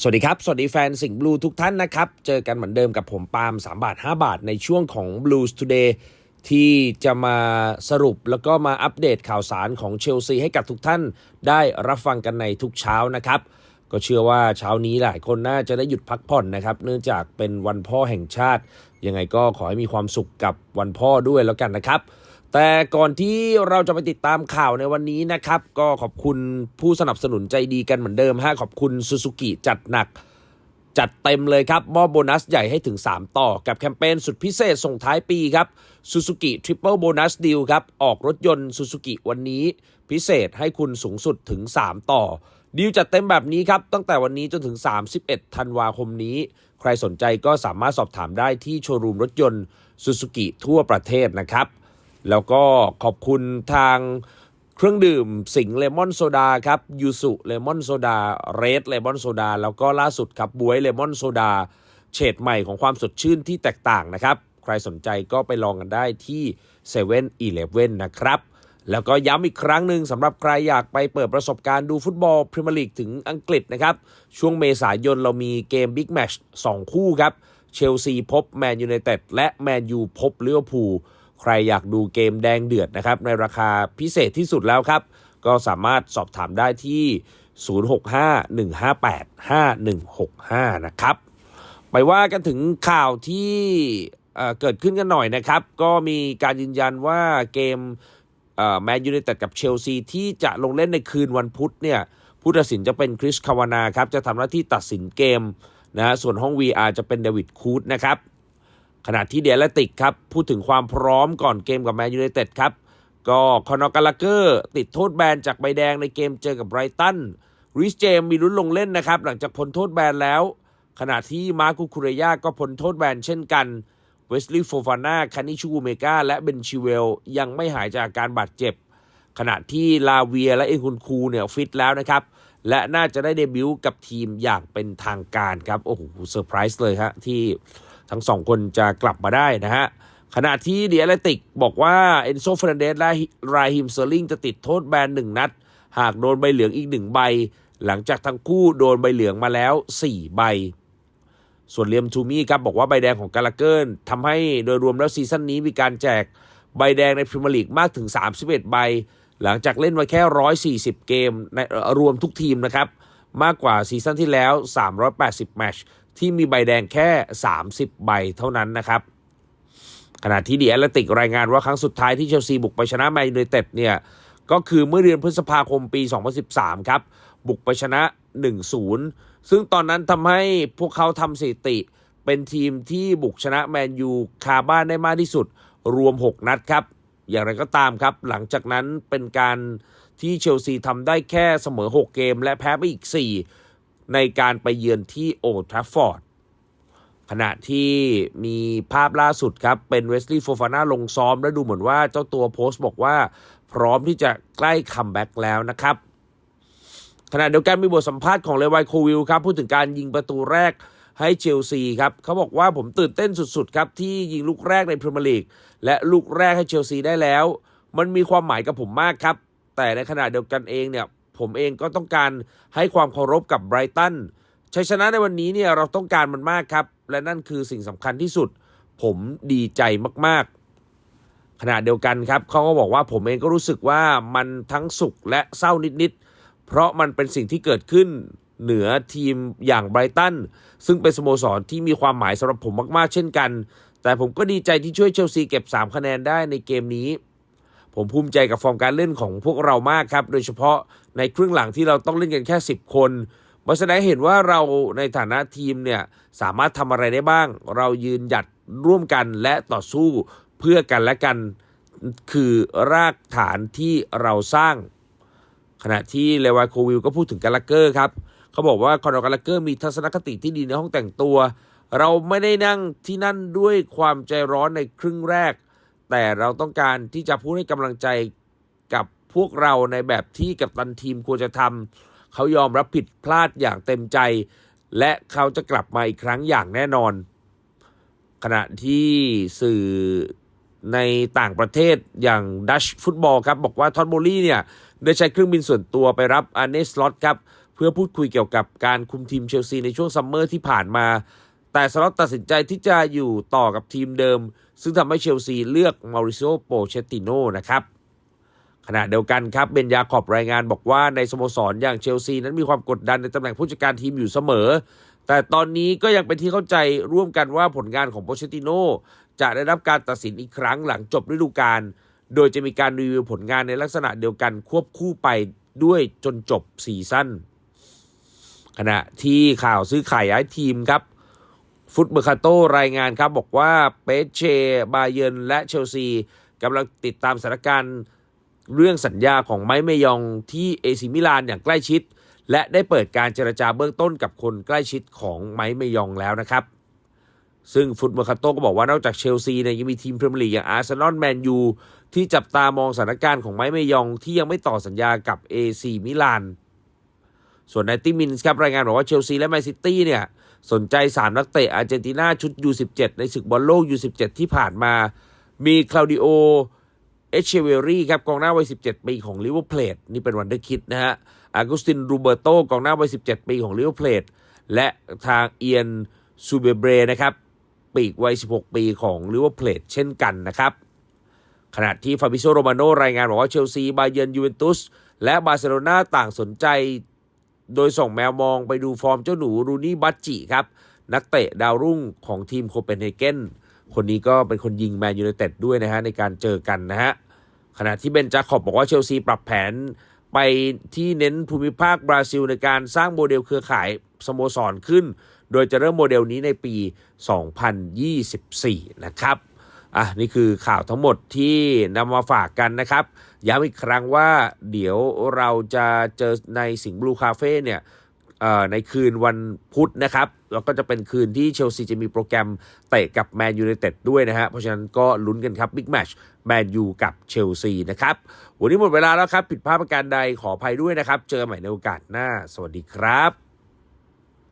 สวัสดีครับ สวัสดีแฟนสิงห์บลูทุกท่านนะครับ เจอกันเหมือนเดิมกับผมปาล์ม3 บาท 5 บาทในช่วงของ Blues Today ที่จะมาสรุปแล้วก็มาอัปเดตข่าวสารของเชลซีให้กับทุกท่านได้รับฟังกันในทุกเช้านะครับ ก็เชื่อว่าเช้านี้หลายคนน่าจะได้หยุดพักผ่อนนะครับ เนื่องจากเป็นวันพ่อแห่งชาติ ยังไงก็ขอให้มีความสุขกับวันพ่อด้วยแล้วกันนะครับ แต่ก่อนที่เราจะไปติดตามข่าวในวันนี้นะครับ ก็ขอบคุณผู้สนับสนุนใจดีกันเหมือนเดิมฮะขอบคุณซูซูกิจัดหนัก จัดเต็มเลยครับ มอบโบนัสใหญ่ให้ถึง 3 ต่อ กับแคมเปญสุดพิเศษส่งท้ายปีครับ Suzuki Triple Bonus Deal ครับ ออกรถยนต์ Suzuki วันนี้พิเศษให้คุณสูงสุดถึง 3 ต่อ ดีลจัดเต็มแบบนี้ครับ ตั้งแต่วันนี้จนถึง 31 ธันวาคมนี้ ใครสนใจก็สามารถสอบถามได้ที่โชว์รูมรถยนต์ Suzuki ทั่วประเทศนะครับ แล้วก็ขอบคุณทางเครื่องดื่มสิงเลมอนโซดาครับยูสุเลมอนโซดาเรดเลมอนโซดาแล้วก็ล่าสุดครับบวยเลมอนโซดาเฉดใหม่ของความสดชื่นที่แตกต่างนะครับ ใครสนใจก็ไปลองกันได้ที่7 e เ e ่ e อนะครับ แล้วก็ย้ำอีกครั้งหนึ่งสำหรับใครอยากไปเปิดประสบการณ์ดูฟุตบอลพรีเมียร์ลีกถึงอังกฤษนะครับ ช่วงเมษายนเรามีเกมบิ๊กแมช2คู่ครับเชลซีพบแมนยูไนเต็ดและแมนยูพบลิเวอร์พูล ใครอยากดูเกมแดงเดือดนะครับในราคาพิเศษที่สุดแล้วครับ ก็สามารถสอบถามได้ที่ 0651585165 นะครับ ไปว่ากันถึงข่าวที่เเกิดขึ้นกันหน่อยนะครับ ก็มีการยืนยันว่าเกมแมนยูไนเต็ดกับเชลซีที่จะลงเล่นในคืนวันพุธเนี่ยผู้ตัดสินจะเป็นคริสคาวานาครับ จะทำหน้าที่ตัดสินเกมนะฮะส่วนห้อง VR จะเป็นเดวิดคูดนะครับ ขณะที่เดียร์แลติกครับพูดถึงความพร้อมก่อนเกมกับแมนยูไนเต็ดครับ ก็คอนอกาลาเกอร์ติดโทษแบนจากใบแดงในเกมเจอกับไบรตันริสเจมมีลุ้นลงเล่นนะครับ หลังจากพ้นโทษแบนแล้ว ขณะที่มาร์คุคุเรยาก็พ้นโทษแบนเช่นกันเวสลีย์โฟฟาน่าคานิชูเมกาและเบนชิเวล ยังไม่หายจากอาการบาดเจ็บ ขณะที่ลาเวียและเอ็นคุนคูเนี่ยฟิตแล้วนะครับ และน่าจะได้เดบิวต์กับทีมอย่างเป็นทางการครับ โอ้โหเซอร์ไพรส์เลยฮะที่ ทั้งสองคนจะกลับมาได้นะฮะ ขณะที่เดียร์แลติกบอกว่าเอนโซเฟรนเดสและราฮิมเซอร์ลิงจะติดโทษแบนหนึ่งนัด หากโดนใบเหลืองอีกหนึ่งใบ หลังจากทั้งคู่โดนใบเหลืองมาแล้ว 4 ใบ ส่วนเลียมทูมี่ครับบอกว่าใบแดงของกาลาเกิลทำให้โดยรวมแล้วซีซั่นนี้มีการแจกใบแดงในพรีเมียร์ลีกมากถึง 31 ใบ หลังจากเล่นไว้แค่ 140 เกมในรวมทุกทีมนะครับ มากกว่าซีซั่นที่แล้ว 380 แมตช์ ที่มีใบแดงแค่ 30 ใบเท่านั้นนะครับ ขณะที่ดีแอตเลติกรายงานว่าครั้งสุดท้ายที่เชลซีบุกไปชนะแมนยูไนเต็ดเนี่ยก็คือเมื่อเดือนพฤษภาคมปี 2013 ครับ บุกไปชนะ 1-0 ซึ่งตอนนั้นทำให้พวกเขาทำสถิติ เป็นทีมที่บุกชนะแมนยูคาบ้านได้มากที่สุด รวม 6 นัดครับ อย่างไรก็ตามครับ หลังจากนั้นเป็นการที่เชลซีทำได้แค่เสมอ 6 เกม และแพ้ไปอีก 4 ในการไปเยือนที่โอทราฟฟอร์ดขณะที่มีภาพล่าสุดครับ เป็นเวสลีย์โฟฟาน่าลงซ้อม และดูเหมือนว่าเจ้าตัวโพสต์บอกว่า พร้อมที่จะใกล้คัมแบ็กแล้วนะครับ ขณะเดียวกันมีบทสัมภาษณ์ของเลวายโควิลครับ พูดถึงการยิงประตูแรกให้เชลซีครับ เขาบอกว่าผมตื่นเต้นสุดๆครับ ที่ยิงลูกแรกในพรีเมียร์ลีกและลูกแรกให้เชลซีได้แล้ว มันมีความหมายกับผมมากครับ แต่ในขณะเดียวกันเองเนี่ย ผมเองก็ต้องการให้ความเคารพกับไบรตันชัยชนะในวันนี้เนี่ยเราต้องการมันมากครับ และนั่นคือสิ่งสำคัญที่สุด ผมดีใจมากๆ ขณะเดียวกันครับเขาก็บอกว่าผมเองก็รู้สึกว่ามันทั้งสุขและเศร้านิดๆ เพราะมันเป็นสิ่งที่เกิดขึ้นเหนือทีมอย่างไบรตันซึ่งเป็นสโมสรที่มีความหมายสำหรับผมมากๆ เช่นกัน แต่ผมก็ดีใจที่ช่วยเชลซีเก็บ 3 คะแนนได้ในเกมนี้ ผมภูมิใจกับฟอร์มการเล่นของพวกเรามากครับ โดยเฉพาะในครึ่งหลังที่เราต้องเล่นกันแค่ 10 คนมาแสดงเห็นว่าเราในฐานะทีมเนี่ยสามารถทำอะไรได้บ้าง เรายืนหยัดร่วมกันและต่อสู้เพื่อกันและกันคือรากฐานที่เราสร้าง ขณะที่เลวาโควิลก็พูดถึงกาลาเกอร์ครับ เขาบอกว่าคอนอร์กาลาเกอร์มีทัศนคติที่ดีในห้องแต่งตัว เราไม่ได้นั่งที่นั่นด้วยความใจร้อนในครึ่งแรก แต่เราต้องการที่จะพูดให้กำลังใจกับพวกเราในแบบที่กับตันทีมควรจะทำเขายอมรับผิดพลาดอย่างเต็มใจ และเขาจะกลับมาอีกครั้งอย่างแน่นอน ขณะที่สื่อในต่างประเทศอย่างดัชฟุตบอลครับ บอกว่าทอดโบลี่เนี่ย ได้ใช้เครื่องบินส่วนตัวไปรับอาร์เนสลอตครับ เพื่อพูดคุยเกี่ยวกับการคุมทีมเชลซีในช่วงซัมเมอร์ที่ผ่านมา แต่สล็อตตัดสินใจที่จะอยู่ต่อกับทีมเดิม ซึ่งทำให้เชลซีเลือกมาริโซโปเชตติโนนะครับขณะเดียวกันครับเบนยาขอบรายงานบอกว่าในสโมสรอย่างเชลซีนั้นมีความกดดันในตำแหน่งผู้จัดการทีมอยู่เสมอ แต่ตอนนี้ก็ยังเป็นที่เข้าใจร่วมกันว่าผลงานของโปเชตติโนจะได้รับการตัดสินอีกครั้งหลังจบฤดูกาลโดยจะมีการรีวิวผลงานในลักษณะเดียวกันควบคู่ไปด้วยจนจบซีซั่นขณะที่ข่าวซื้อขายย้ายทีมครับ ฟุตเบอร์คาโตรายงานครับ บอกว่าเปเชบาเยนและเชลซีกำลังติดตามสถานการณ์เรื่องสัญญาของไมค์เมยองที่เอซิมิลานอย่างใกล้ชิด และได้เปิดการเจรจาเบื้องต้นกับคนใกล้ชิดของไมค์เมยองแล้วนะครับ ซึ่งฟุตเมอร์คาโตก็บอกว่านอกจากเชลซีเนี่ยยังมีทีมพรีเมียร์ลีกอย่างอาร์เซนอลแมนยูที่จับตามองสถานการณ์ของไมค์เมยองที่ยังไม่ต่อสัญญากับเอซีมิลานส่วนไนตี้มินส์ครับรายงานบอกว่าเชลซีและแมนซิตี้เนี่ย สนใจ 3 นักเตะอาร์เจนตินาชุด U17 ในศึกบอลโลก U17 ที่ผ่านมา มีคลาวดิโอ เอเชเวรี่ครับกองหน้าวัย 17 ปีของลิเวอร์พูลนี่เป็นวันเดอร์คิดนะฮะอากุสตินรูเบโตกองหน้าวัย 17 ปีของลิเวอร์พูลและทางเอียนซูเบเบรนะครับปีกวัย 16 ปีของลิเวอร์พูลเช่นกันนะครับ ขณะที่ฟาบิโซโรมาโนรายงานบอกว่าเชลซี บาเยิร์นยูเวนตุสและบาร์เซโลนาต่างสนใจ โดยส่งแมวมองไปดูฟอร์มเจ้าหนูรูนี่บัตจิครับ นักเตะดาวรุ่งของทีมโคเปนเฮเกนคนนี้ก็เป็นคนยิงแมนยูไนเต็ดด้วยนะฮะในการเจอกันนะฮะขณะที่เบนจาคอบบอกว่าเชลซีปรับแผนไปที่เน้นภูมิภาคบราซิลในการสร้างโมเดลเครือข่ายสโมสรขึ้น โดยจะเริ่มโมเดลนี้ในปี 2024 นะครับ อะนี่คือข่าวทั้งหมดที่นำมาฝากกันนะครับย้ำอีกครั้งว่าเดี๋ยวเราจะเจอในสิงห์บลูคาเฟ่เนี่ยในคืนวันพุธนะครับ แล้วก็จะเป็นคืนที่เชลซีจะมีโปรแกรมเตะกับแมนยูไนเต็ดด้วยนะฮะ เพราะฉะนั้นก็ลุ้นกันครับบิ๊กแมชแมนยูกับเชลซีนะครับ วันนี้หมดเวลาแล้วครับ ผิดพลาดประการใดขออภัยด้วยนะครับ เจอกันใหม่ในโอกาสหน้า สวัสดีครับ